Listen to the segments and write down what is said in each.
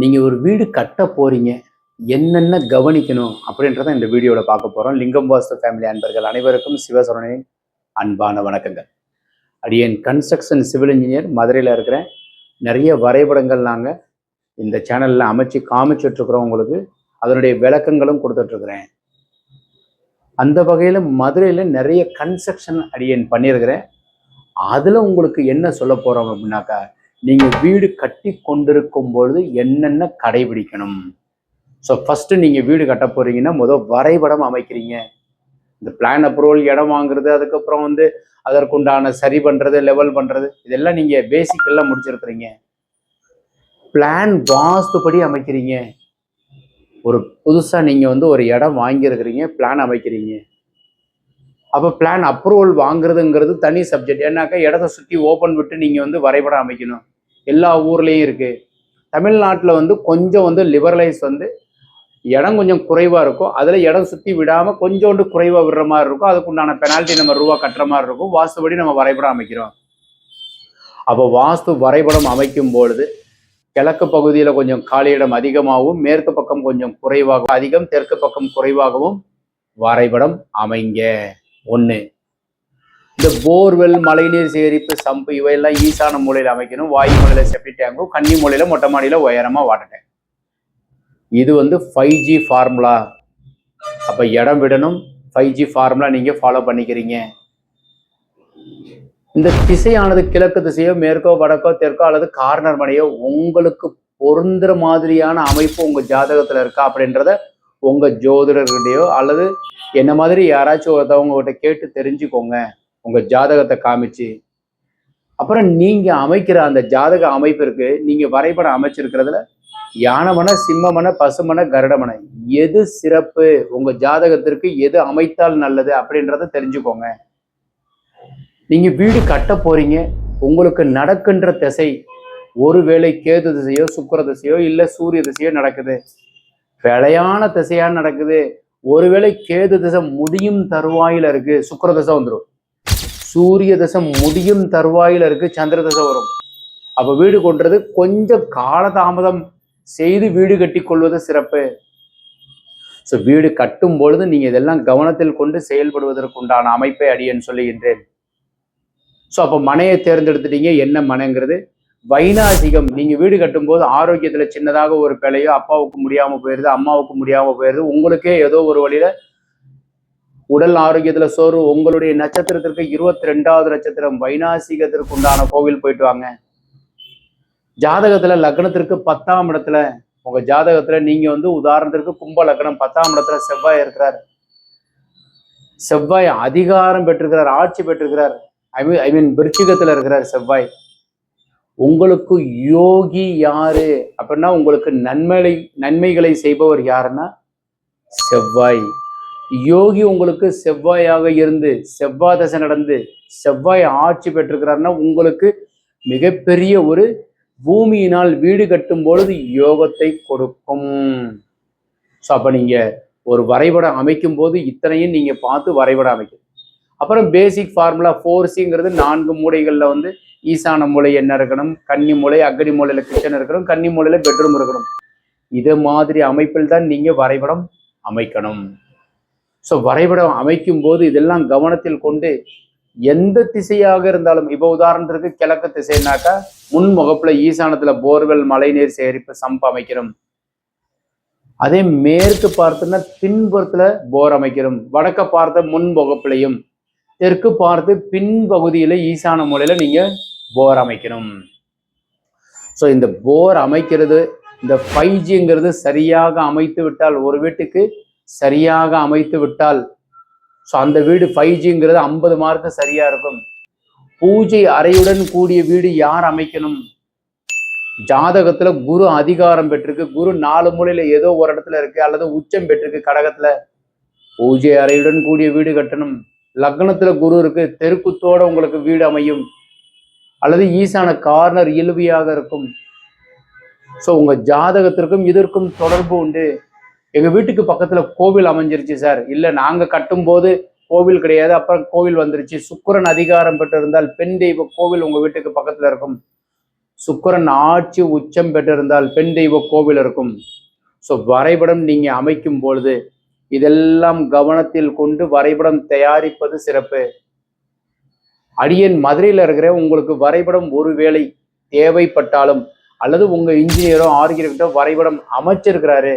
நீங்கள் ஒரு வீடு கட்ட போகிறீங்க என்னென்ன கவனிக்கணும் அப்படின்றத இந்த வீடியோவில் பார்க்க போகிறோம் லிங்கம் வாஸ்து ஃபேமிலி அன்பர்கள் அனைவருக்கும் சிவசரணின் அன்பான வணக்கங்கள். அடியேன் கன்ஸ்ட்ரக்ஷன் சிவில் இன்ஜினியர் மதுரையில் இருக்கிறேன். நிறைய வரைபடங்கள் நாங்கள் இந்த சேனலில் அமைச்சு காமிச்சிட்ருக்குறோம் உங்களுக்கு. அதனுடைய விளக்கங்களும் கொடுத்துட்ருக்குறேன் அந்த வகையில் மதுரையில் நிறைய கன்ஸ்ட்ரக்ஷன் அடியேன் பண்ணியிருக்கிறேன். அதில் உங்களுக்கு என்ன சொல்ல போகிறோம் அப்படின்னாக்கா நீங்கள் வீடு கட்டி கொண்டிருக்கும் பொழுது என்னென்ன கடைபிடிக்கணும்? ஸோ ஃபஸ்ட்டு நீங்கள் வீடு கட்ட போகிறீங்கன்னா முதல் வரைபடம் அமைக்கிறீங்க. இந்த பிளான் அப்ரூவல் இடம் வாங்குறது அதுக்கப்புறம் வந்து அதற்குண்டான சரி பண்ணுறது லெவல் பண்ணுறது இதெல்லாம் நீங்கள் பேசிக்கெல்லாம் முடிச்சிருக்கிறீங்க. பிளான் வாஸ்துப்படி அமைக்கிறீங்க. ஒரு புதுசாக நீங்கள் வந்து ஒரு இடம் வாங்கியிருக்கிறீங்க பிளான் அமைக்கிறீங்க. அப்போ பிளான் அப்ரூவல் வாங்குறதுங்கிறது தனி சப்ஜெக்ட் ஏன்னாக்கா இடத்த சுற்றி ஓப்பன் விட்டு நீங்கள் வந்து வரைபடம் அமைக்கணும். எல்லா ஊர்லேயும் இருக்குது தமிழ்நாட்டில் வந்து கொஞ்சம் வந்து லிபரலைஸ் வந்து இடம் கொஞ்சம் குறைவாக இருக்கும். அதில் இடம் சுற்றி விடாமல் கொஞ்சோண்டு குறைவாக விடுற மாதிரி இருக்கும். அதுக்குண்டான பெனால்ட்டி நம்ம ரூபா கட்டுற மாதிரி இருக்கும். வாஸ்துபடி நம்ம வரைபடம் அமைக்கிறோம். அப்போ வாஸ்து வரைபடம் அமைக்கும் பொழுது கிழக்கு பகுதியில் கொஞ்சம் காலி இடம் அதிகமாகவும் மேற்கு பக்கம் கொஞ்சம் குறைவாகவும் அதிகம் தெற்கு பக்கம் குறைவாகவும் வரைபடம் அமைங்க. ஒன்று இந்த போர்வெல் மழைநீர் சேகரிப்பு சம்பு இவையெல்லாம் ஈசான மூலையில் அமைக்கணும். வாயு மூலையில் செப்டி டேங்கும் கன்னி மூலையில் மொட்டை மாடியில் உயரமாக வாட்டர் டேங்க் இது வந்து ஃபைவ் ஜி ஃபார்முலா அப்போ இடம் விடணும். ஃபைவ் ஜி ஃபார்முலா நீங்கள் ஃபாலோ பண்ணிக்கிறீங்க. இந்த திசையானது கிழக்கு திசையோ மேற்கோ வடக்கோ தெற்கோ அல்லது கார்னர் மனையோ உங்களுக்கு பொருந்துற மாதிரியான அமைப்பு உங்கள் ஜாதகத்தில் இருக்கா அப்படின்றத உங்கள் ஜோதிடர்கிட்டயோ அல்லது என்ன மாதிரி யாராச்சும் ஒருத்தவங்க கிட்ட கேட்டு தெரிஞ்சுக்கோங்க. உங்கள் ஜாதகத்தை காமிச்சு அப்புறம் நீங்கள் அமைக்கிற அந்த ஜாதக அமைப்பிற்கு நீங்கள் வரைபடம் அமைச்சிருக்கிறதுல யானமன சிம்மமன பசுமன கருடமன எது சிறப்பு? உங்கள் ஜாதகத்திற்கு எது அமைத்தால் நல்லது அப்படின்றத தெரிஞ்சுக்கோங்க. நீங்கள் வீடு கட்ட போகிறீங்க உங்களுக்கு நடக்கின்ற திசை ஒருவேளை கேது திசையோ சுக்கிர திசையோ இல்லை சூரிய திசையோ நடக்குது. விளையான திசையாக நடக்குது. ஒருவேளை கேது திசை முடியும் தருவாயில இருக்குது சுக்கிர திசை வந்துடும் சூரிய தசை முடியும் தருவாயில் இருக்கு சந்திர தசை வரும். அப்போ வீடு கொன்றது கொஞ்சம் காலதாமதம் செய்து வீடு கட்டி கொள்வது சிறப்பு. ஸோ வீடு கட்டும் பொழுது நீங்கள் இதெல்லாம் கவனத்தில் கொண்டு செயல்படுவதற்கு உண்டான அமைப்பை அடியேன் சொல்லுகின்றேன். ஸோ அப்போ மனையை தேர்ந்தெடுத்துட்டீங்க. என்ன மனைங்கிறது? வைநாசிகம் நீங்கள் வீடு கட்டும்போது ஆரோக்கியத்தில் சின்னதாக ஒரு பிழையோ அப்பாவுக்கு முடியாமல் போயிடுது அம்மாவுக்கு முடியாமல் போயிடுது உங்களுக்கே ஏதோ ஒரு வழியில் உடல் ஆரோக்கியத்துல சோறு உங்களுடைய நட்சத்திரத்திற்கு இருபத்தி ரெண்டாவது நட்சத்திரம் வைநாசிகத்திற்கு உண்டான கோவில் போயிட்டு வாங்க. ஜாதகத்துல லக்னத்திற்கு பத்தாம் இடத்துல உங்க ஜாதகத்துல நீங்க வந்து உதாரணத்திற்கு கும்ப லக்னம் பத்தாம் இடத்துல செவ்வாய் இருக்கிறார். செவ்வாய் அதிகாரம் பெற்றிருக்கிறார் ஆட்சி பெற்றிருக்கிறார். ஐ மீன் ஐ மீன் விருச்சிகத்துல இருக்கிறார் செவ்வாய். உங்களுக்கு யோகி யாரு? அப்படின்னா உங்களுக்கு நன்மைகளை நன்மைகளை செய்பவர் யாருன்னா செவ்வாய். யோகி உங்களுக்கு செவ்வாயாக இருந்து செவ்வாய் தசை நடந்து செவ்வாய் ஆட்சி பெற்றிருக்கிறாருன்னா உங்களுக்கு மிகப்பெரிய ஒரு பூமியினால் வீடு கட்டும் பொழுது யோகத்தை கொடுக்கும். ஸோ அப்போ நீங்கள் ஒரு வரைபடம் அமைக்கும் போது இத்தனையும் நீங்கள் பார்த்து வரைபடம் அமைக்கணும். அப்புறம் பேசிக் ஃபார்முலா ஃபோர் சிங்கிறது நான்கு மூலைகளில் வந்து ஈசான மூலை என்ன இருக்கணும்? கன்னி மூலை அக்னி மூலையில் கிச்சன் இருக்கணும் கன்னி மூலையில் பெட்ரூம் இருக்கணும். இது மாதிரி அமைப்பில் தான் நீங்கள் வரைபடம் அமைக்கணும். ஸோ வரைபடம் அமைக்கும் போது இதெல்லாம் கவனத்தில் கொண்டு எந்த திசையாக இருந்தாலும் இப்போ உதாரணத்துக்கு கிழக்கு திசைனாக்கா முன் முகப்புல ஈசானத்துல போர்வெல் மழைநீர் சேகரிப்பு சம்ப் அமைக்கிறோம். அதே மேற்கு பார்த்துன்னா பின்புறத்துல போர் அமைக்கிறோம். வடக்க பார்த்த முன்முகப்புலையும் தெற்கு பார்த்து பின்பகுதியில ஈசான மூலையில நீங்க போர் அமைக்கணும் ஸோ இந்த போர் அமைக்கிறது இந்த ஃபைவ் ஜிங்கிறது சரியாக அமைத்து விட்டால் ஒரு வீட்டுக்கு சரியாக அமைத்து விட்டால் ஸோ அந்த வீடு ஃபைவ் ஜிங்கிறது ஐம்பது மார்க்கு சரியா இருக்கும். பூஜை அறையுடன் கூடிய வீடு யார் அமைக்கணும்? ஜாதகத்துல குரு அதிகாரம் பெற்றிருக்கு. குரு நாலு மூலையில ஏதோ ஒரு இடத்துல இருக்கு அல்லது உச்சம் பெற்றிருக்கு கடகத்துல. பூஜை அறையுடன் கூடிய வீடு கட்டணும். லக்னத்துல குரு இருக்கு தெருக்குத்தோட உங்களுக்கு வீடு அமையும். அல்லது ஈசான கார்னர் இழுவியாக இருக்கும். ஸோ உங்க ஜாதகத்திற்கும் இதற்கும் தொடர்பு உண்டு. எங்க வீட்டுக்கு பக்கத்துல கோவில் அமைஞ்சிருச்சு சார். இல்ல நாங்க கட்டும் போது கோவில் கிடையாது. அப்புறம் கோவில் வந்துருச்சு. சுக்கிரன் அதிகாரம் பெற்றிருந்தால் பெண் தெய்வ கோவில் உங்க வீட்டுக்கு பக்கத்துல இருக்கும். சுக்கிரன் ஆட்சி உச்சம் பெற்றிருந்தால் பெண் தெய்வ கோவில் இருக்கும். ஸோ வரைபடம் நீங்க அமைக்கும் பொழுது இதெல்லாம் கவனத்தில் கொண்டு வரைபடம் தயாரிப்பது சிறப்பு. அடியன் மதுரையில் இருக்கிற உங்களுக்கு வரைபடம் ஒருவேளை தேவைப்பட்டாலும் அல்லது உங்க இன்ஜினியரோ ஆர்கிடெக்டோ வரைபடம் அமைச்சிருக்கிறாரு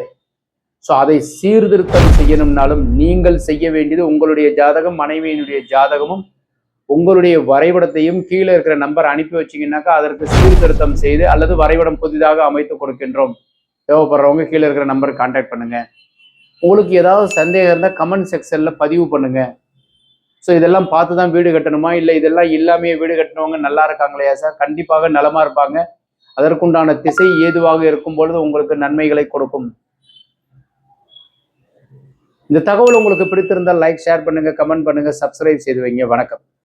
ஸோ அதை சீர்திருத்தம் செய்யணும்னாலும் நீங்கள் செய்ய வேண்டியது உங்களுடைய ஜாதகம் மனைவியினுடைய ஜாதகமும் உங்களுடைய வரைபடத்தையும் கீழே இருக்கிற நம்பர் அனுப்பி வச்சீங்கன்னாக்கா அதற்கு சீர்திருத்தம் செய்து அல்லது வரைபடம் புதிதாக அமைத்து கொடுக்கின்றோம். தேவைப்படுறவங்க கீழே இருக்கிற நம்பர் கான்டாக்ட் பண்ணுங்க. உங்களுக்கு ஏதாவது சந்தேகம் இருந்தால் கமெண்ட் செக்ஷனில் பதிவு பண்ணுங்க. ஸோ இதெல்லாம் பார்த்து தான் வீடு கட்டணுமா? இல்லை இதெல்லாம் இல்லாமையே வீடு கட்டினவங்க நல்லா இருக்காங்களே சார்? கண்டிப்பாக நலமாக இருப்பாங்க. அதற்குண்டான திசை ஏதுவாக இருக்கும் பொழுது உங்களுக்கு நன்மைகளை கொடுக்கும். இந்த தகவல் உங்களுக்கு பிடித்திருந்தால் லைக் ஷேர் பண்ணுங்க கமெண்ட் பண்ணுங்க சப்ஸ்கிரைப் செய்து வைங்க. வணக்கம்.